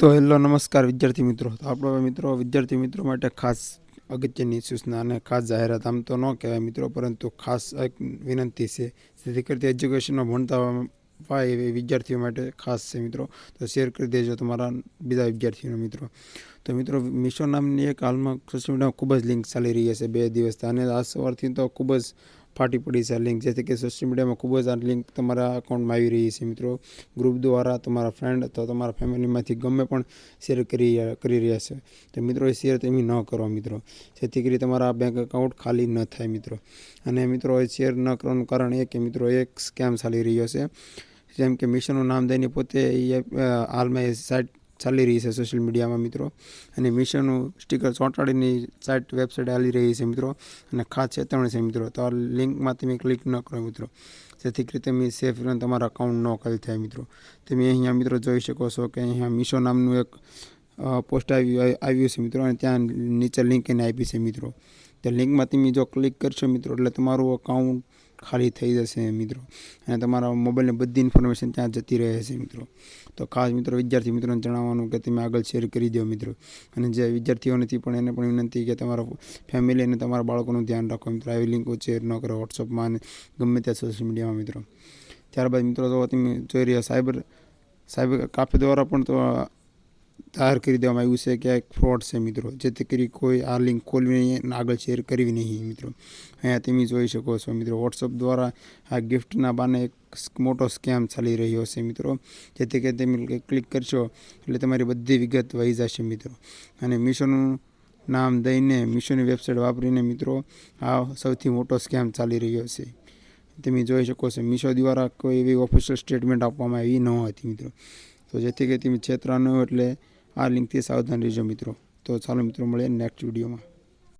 તો હેલો, નમસ્કાર વિદ્યાર્થી મિત્રો. તો આપણો મિત્રો, વિદ્યાર્થી મિત્રો માટે ખાસ અગત્યની સૂચના અને ખાસ જાહેરાત આમ તો ન કહેવાય મિત્રો, પરંતુ ખાસ એક વિનંતી છે. જેથી કરતી એજ્યુકેશનમાં ભણતા હોય એવી વિદ્યાર્થીઓ માટે ખાસ છે મિત્રો. તો શેર કરી દેજો તમારા બીજા વિદ્યાર્થીઓના મિત્રો. તો મિત્રો, મિશો નામની એક હાલમાં સોશિયલ મીડિયામાં ખૂબ જ લિંક ચાલી રહી છે બે દિવસ અને આ સવારથી તો ખૂબ જ ફાટી પડી છે આ લિંક જેથી કે સોશિયલ મીડિયામાં ખૂબ જ આ લિંક તમારા અકાઉન્ટમાં આવી રહી છે મિત્રો. ગ્રુપ દ્વારા તમારા ફ્રેન્ડ અથવા તમારા ફેમિલીમાંથી ગમે પણ શેર કરી કરી રહ્યા છે. તો મિત્રો, એ શેર તમે ન કરો મિત્રો. જેથી કરી તમારા બેંક એકાઉન્ટ ખાલી ન થાય મિત્રો. અને મિત્રો, એ શેર ન કરવાનું કારણ એ કે મિત્રો, એક સ્કેમ ચાલી રહ્યો છે. જેમ કે મિશનનું નામ દઈને પોતે એ હાલમાં એ સાઇટ ચાલી રહી છે સોશિયલ મીડિયામાં મિત્રો. અને મિશનનું સ્ટીકર ચોંટાડીની સાઇટ વેબસાઇટ ચાલી રહી છે મિત્રો. અને ખાસ ચેતવણી છે મિત્રો. તો આ લિંકમાં તમે ક્લિક ન કરો મિત્રો. જેથી કરી તમે સેફ તમારા અકાઉન્ટ ન ખાલી થાય મિત્રો. તમે અહીંયા મિત્રો જોઈ શકો છો કે અહીંયા મિશો નામનું એક પોસ્ટ આવ્યું આવ્યું છે મિત્રો. અને ત્યાં નીચે લિંક એને આપી છે મિત્રો. તે લિંકમાં તમે જો ક્લિક કરશો મિત્રો, એટલે તમારું અકાઉન્ટ ખાલી થઈ જશે મિત્રો. અને તમારા મોબાઈલની બધી ઇન્ફોર્મેશન ત્યાં જતી રહે છે મિત્રો. તો ખાસ મિત્રો વિદ્યાર્થી મિત્રોને જણાવવાનું કે તમે આગળ શેર કરી દો મિત્રો. અને જે વિદ્યાર્થીઓ નથી પણ એને પણ વિનંતી કે તમારા ફેમિલી અને તમારા બાળકોનું ધ્યાન રાખો મિત્રો. આવી લિંકો શેર ન કરો વોટ્સઅપમાં અને ગમે ત્યાં સોશિયલ મીડિયામાં મિત્રો. ત્યારબાદ મિત્રો તો તમે જોઈ રહ્યા સાયબર સાયબર કાફે દ્વારા પણ તો જાહેર કરી દેવામાં આવ્યું છે કે એક ફ્રોડ છે મિત્રો. જેથી કરી કોઈ આ લિંક ખોલવી નહીં આગળ શેર કરવી નહીં મિત્રો. અહીંયા તમે જોઈ શકો છો મિત્રો વોટ્સઅપ દ્વારા આ ગિફ્ટના બાને એક મોટો સ્કેમ ચાલી રહ્યો છે મિત્રો. જેથી કે તમે ક્લિક કરશો એટલે તમારી બધી વિગત વહી જશે મિત્રો. અને મિશોનું નામ દઈને મિશોની વેબસાઇટ વાપરીને મિત્રો, આ સૌથી મોટો સ્કેમ ચાલી રહ્યો છે. તમે જોઈ શકો છો મિશો દ્વારા કોઈ એવી ઓફિશિયલ સ્ટેટમેન્ટ આપવામાં આવી ન હતી મિત્રો. તો જેથી કરી તમે છેતરા ન એટલે આ લિંકથી સાવધાન રહેજો મિત્રો. તો ચાલો મિત્રો મળીએ નેક્સ્ટ વિડીયોમાં